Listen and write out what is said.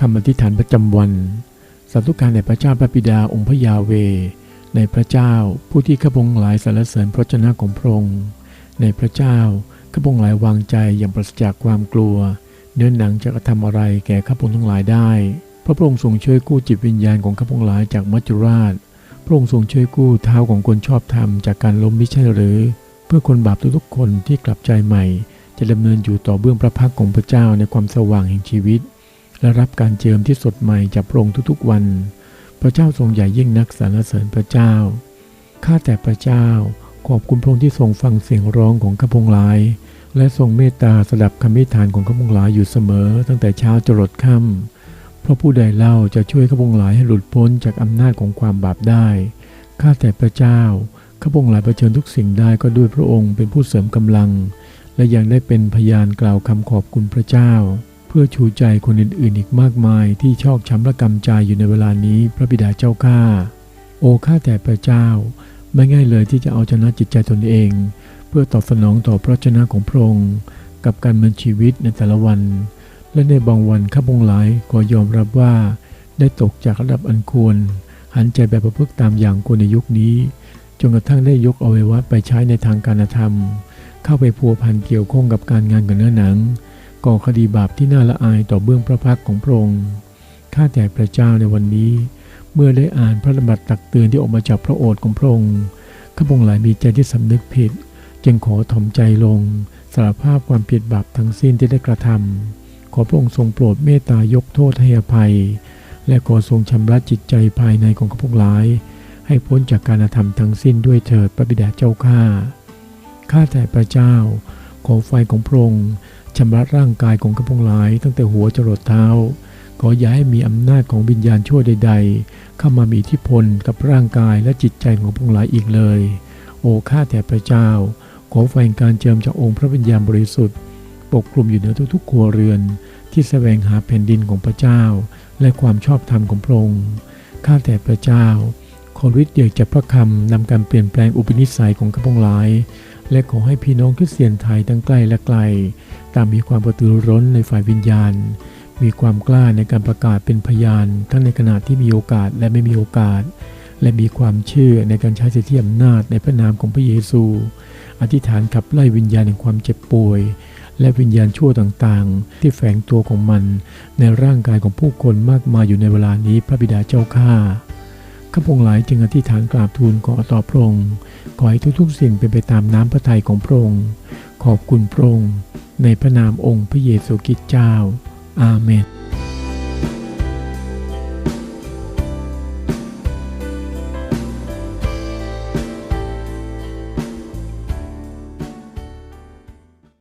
คำอธิษฐานประจำวันสาธุการในพระเจ้าพระบิดาองค์พระยาเว ในพระเจ้าผู้ที่ข้าพงหลายสรรเสริญพระชนะของพระองค์ในพระเจ้าข้าพงหลายวางใจอย่างปราศจากความกลัว เนื้อหนังจะกระทำอะไรแก่ข้าพงทั้งหลายได้เพราะพระองค์ทรงช่วยกู้จิตวิญญาณของข้าพงหลายจากมัจจุราช พระองค์ทรงช่วยกู้เท้าของคนชอบธรรมจากการล้มมิใช่หรือ เพื่อคนบาปทุกๆคนที่กลับใจใหม่ จะดำเนินอยู่ต่อเบื้องพระพักของพระเจ้าในความสว่างแห่งชีวิต และรับการเจิมที่สดใหม่จากพระองค์ทุกๆวัน พระเจ้าทรงใหญ่ยิ่งนักสรรเสริญพระเจ้า ข้าแต่พระเจ้า ขอบคุณพระองค์ที่ทรงฟังเสียงร้องของข้าพงหลาย และทรงเมตตาสดับคำมิฐานของข้าพงหลายอยู่เสมอ ตั้งแต่เช้าจรดค่ำเพราะผู้ใดเล่าจะช่วยข้าพงหลายให้หลุดพ้นจากอำนาจของความบาปได้ ข้าแต่พระเจ้า ข้าพงหลายเผชิญทุกสิ่งได้ก็ด้วยพระองค์เป็นผู้เสริมกำลัง และยังได้เป็นพยานกล่าวคำขอบคุณพระเจ้า เพื่อชูใจคนอื่นๆ อีกมากมายที่ชอกช้ำระกำใจอยู่ในเวลานี้พระบิดาเจ้าข้า โอ้ข้าแต่พระเจ้า ไม่ง่ายเลยที่จะเอาชนะจิตใจตนเอง เพื่อตอบสนองต่อพระชนะของพระองค์กับการดำเนินชีวิตในแต่ละวัน และในบางวันข้าพงหลายก็ยอมรับว่า ได้ตกจากระดับอันควร หันใจแบบประพฤติตามอย่างคนในยุคนี้จนกระทั่งได้ยกอวัยวะไปใช้ในทางการธรรม เข้าไปพัวพันเกี่ยวข้องกับการงานกับเนื้อหนัง ก่อคดีบาปที่น่าละอายต่อเบื้องพระพักของพระองค์ข้าแต่พระเจ้าในวันนี้ เมื่อได้อ่านพระดำรัสตักเตือนที่ออกมาจากพระโอษฐ์ของพระองค์ข้าพงหลายมีใจที่สำนึกผิด จึงขอถ่อมใจลงสารภาพความผิดบาปทั้งสิ้นที่ได้กระทำขอพระองค์ทรงโปรดเมตตายกโทษให้อภัย และขอทรงชำระจิตใจภายในของข้าพงหลาย ให้พ้นจากการกระทำทั้งสิ้นด้วยเถิดพระบิดาเจ้าข้าข้าแต่พระเจ้าขอไฟของพระองค์ ชำระร่างกายของข้าพงหลาย ตั้งแต่หัวจรดเท้า ขออย่าให้มีอำนาจของวิญญาณชั่วใด ๆ เข้ามามีอิทธิพลกับร่างกายและจิตใจของพงหลายอีกเลย โอ้ข้าแต่พระเจ้า ขอไฟแห่งการเจิมจากองค์พระวิญญาณบริสุทธิ์ ปกคลุมอยู่เหนือทุกๆครัวเรือน ที่แสวงหาแผ่นดินของพระเจ้า และความชอบธรรมของพระองค์ข้าแต่พระเจ้าขอฤทธิ์เดชจากพระคำนำการเปลี่ยนแปลงอุปนิสัยของข้าพงหลาย และขอให้พี่น้องคริสเตียนไทยทั้งใกล้และไกล ต่างมีความกระตือรือร้นในฝ่ายวิญญาณ มีความกล้าในการประกาศเป็นพยาน ทั้งในขณะที่มีโอกาสและไม่มีโอกาส และมีความเชื่อในการใช้สิทธิอำนาจในพระนามของพระเยซู อธิษฐานขับไล่วิญญาณแห่งความเจ็บป่วย และวิญญาณชั่วต่างๆ ที่แฝงตัวของมัน ในร่างกายของผู้คนมากมายอยู่ในเวลานี้พระบิดาเจ้าข้าข้าพงหลายจึงอธิษฐานกราบทูลขอต่อพระองค์ขอให้ทุกๆสิ่งเป็นไปตามน้ำพระทัยของพระองค์ขอบคุณพระองค์ ในพระนามองค์พระเยซูคริสต์เจ้า อาเมน